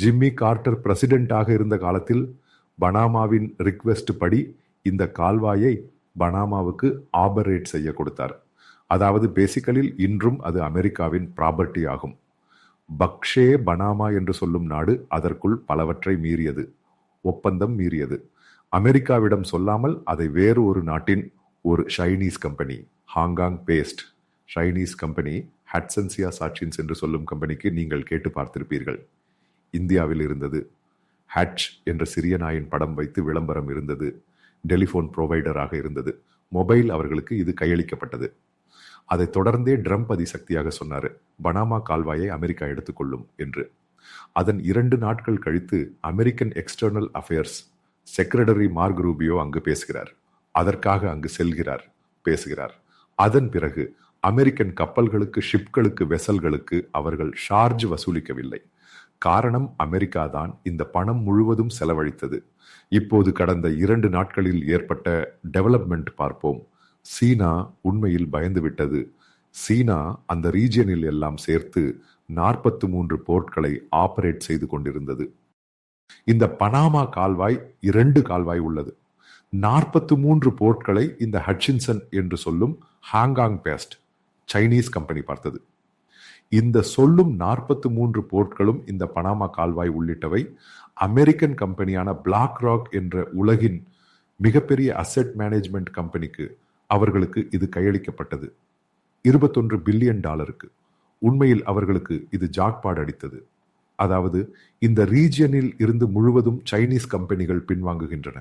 Jimmy Carter பிரசிடென்டாக இருந்த காலத்தில் பனாமாவின் request படி இந்த கால்வாயை பனாமாவுக்கு ஆபரேட் செய்ய கொடுத்தார். அதாவது பேசிக்கலில் இன்றும் அது அமெரிக்காவின் ப்ராபர்ட்டி ஆகும். பக்ஷே பனாமா என்று சொல்லும் நாடு அதற்குள் பலவற்றை மீறியது. ஒப்பந்தம் மீறியது. அமெரிக்காவிடம் சொல்லாமல் அதை வேறு ஒரு நாட்டின் ஒரு Chinese company Hong Kong based Chinese company ஹட்சன்சியா சாட்சின்ஸ் என்று சொல்லும் கம்பெனிக்கு நீங்கள் கேட்டு பார்த்திருப்பீர்கள். இந்தியாவில் இருந்தது. ஹட்ச் என்ற சிறிய நாயின் படம் வைத்து விளம்பரம் இருந்தது. டெலிஃபோன் ப்ரொவைடராக இருந்தது. மொபைல் அவர்களுக்கு இது கையளிக்கப்பட்டது. அதை தொடர்ந்தே ட்ரம்ப் அதிசக்தியாக சொன்னார். பனாமா கால்வாயை அமெரிக்கா எடுத்துக்கொள்ளும் என்று. அதன் இரண்டு நாட்கள் கழித்து American external affairs secretary Mark Rubio அங்கு பேசுகிறார். அதற்காக அங்கு செல்கிறார் பேசுகிறார். அதன் பிறகு அமெரிக்கன் கப்பல்களுக்கு ஷிப்களுக்கு வெசல்களுக்கு அவர்கள் ஷார்ஜ் வசூலிக்கவில்லை. காரணம் அமெரிக்கா தான் இந்த பணம் முழுவதும் செலவழித்தது. இப்போது கடந்த இரண்டு நாட்களில் ஏற்பட்ட டெவலப்மெண்ட் பார்ப்போம். சீனா உண்மையில் பயந்துவிட்டது. சீனா அந்த ரீஜியனில் எல்லாம் சேர்த்து நாற்பத்து மூன்று போர்ட்களை ஆபரேட் செய்து கொண்டிருந்தது. இந்த பனாமா கால்வாய் இரண்டு கால்வாய் உள்ளது. நாற்பத்து மூன்று போர்ட்களை இந்த ஹட்சின்சன் என்று சொல்லும் ஹாங்காங் பேஸ்ட் சைனீஸ் கம்பெனி பார்த்தது. இந்த சொல்லும் நாற்பத்து மூன்று போர்ட்களும் இந்த பனாமா கால்வாய் உள்ளிட்டவை அமெரிக்கன் கம்பெனியான பிளாக் ராக் என்ற உலகின் மிகப்பெரிய அசெட் மேனேஜ்மெண்ட் கம்பெனிக்கு அவர்களுக்கு இது கையளிக்கப்பட்டது. இருபத்தொன்று பில்லியன் டாலருக்கு. உண்மையில் அவர்களுக்கு இது ஜாக்பாட் அடித்தது. அதாவது இந்த ரீஜியனில் இருந்து முழுவதும் சைனீஸ் கம்பெனிகள் பின்வாங்குகின்றன.